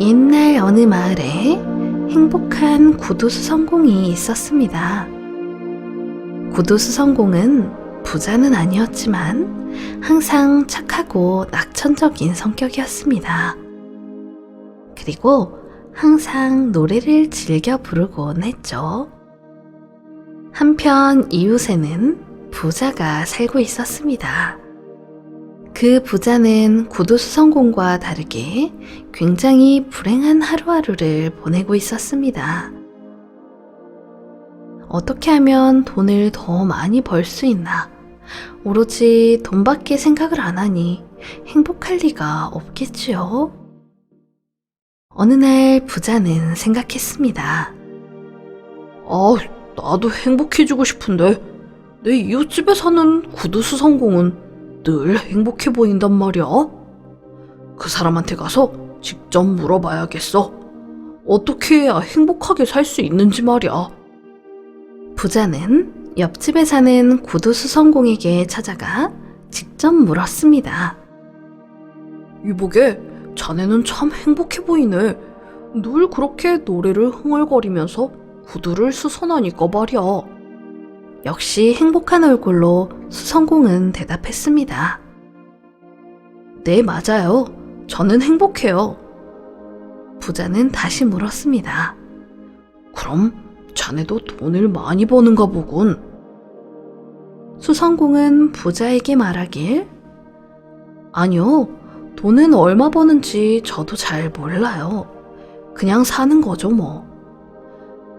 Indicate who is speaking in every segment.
Speaker 1: 옛날 어느 마을에 행복한 구두수 성공이 있었습니다. 구두수 성공은 부자는 아니었지만 항상 착하고 낙천적인 성격이었습니다. 그리고 항상 노래를 즐겨 부르곤 했죠. 한편 이웃에는 부자가 살고 있었습니다. 그 부자는 구두수 성공과 다르게 굉장히 불행한 하루하루를 보내고 있었습니다. 어떻게 하면 돈을 더 많이 벌 수 있나? 오로지 돈밖에 생각을 안 하니 행복할 리가 없겠지요. 어느 날 부자는 생각했습니다.
Speaker 2: 아, 나도 행복해지고 싶은데 내 이웃집에 사는 구두수 성공은 늘 행복해 보인단 말이야. 그 사람한테 가서 직접 물어봐야겠어. 어떻게 해야 행복하게 살 수 있는지 말이야.
Speaker 1: 부자는 옆집에 사는 구두수 성공에게 찾아가 직접 물었습니다.
Speaker 2: 이보게, 자네는 참 행복해 보이네. 늘 그렇게 노래를 흥얼거리면서 구두를 수선하니까 말이야.
Speaker 1: 역시 행복한 얼굴로 수성공은 대답했습니다.
Speaker 2: 네, 맞아요. 저는 행복해요.
Speaker 1: 부자는 다시 물었습니다.
Speaker 2: 그럼 자네도 돈을 많이 버는가 보군.
Speaker 1: 수성공은 부자에게 말하길 아니요, 돈은 얼마 버는지 저도 잘 몰라요. 그냥 사는 거죠, 뭐.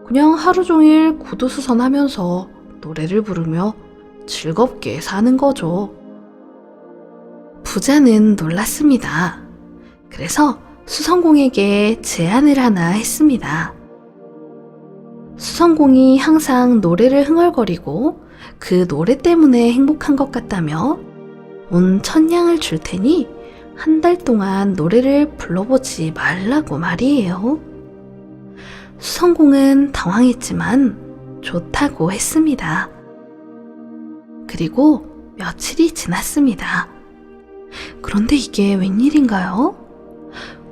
Speaker 1: 그냥 하루 종일 구두수선 하면서 노래를 부르며 즐겁게 사는 거죠. 부자는 놀랐습니다. 그래서 수성공에게 제안을 하나 했습니다. 수성공이 항상 노래를 흥얼거리고 그 노래 때문에 행복한 것 같다며 온 천냥을 줄 테니 한 달 동안 노래를 불러보지 말라고 말이에요. 수성공은 당황했지만 좋다고 했습니다. 그리고 며칠이 지났습니다. 그런데 이게 웬일인가요?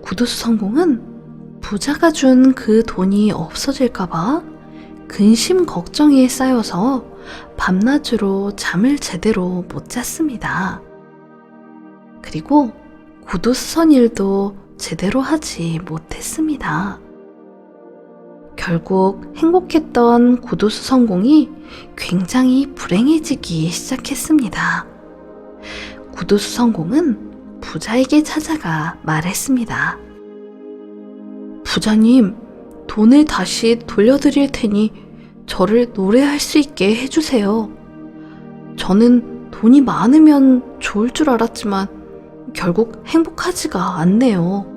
Speaker 1: 구두수 성공은 부자가 준 그 돈이 없어질까봐 근심 걱정이 쌓여서 밤낮으로 잠을 제대로 못 잤습니다. 그리고 구두수선 일도 제대로 하지 못했습니다. 결국 행복했던 구두수 성공이 굉장히 불행해지기 시작했습니다. 구두수 성공은 부자에게 찾아가 말했습니다.
Speaker 2: 부자님, 돈을 다시 돌려드릴 테니 저를 노래할 수 있게 해주세요. 저는 돈이 많으면 좋을 줄 알았지만 결국 행복하지가 않네요.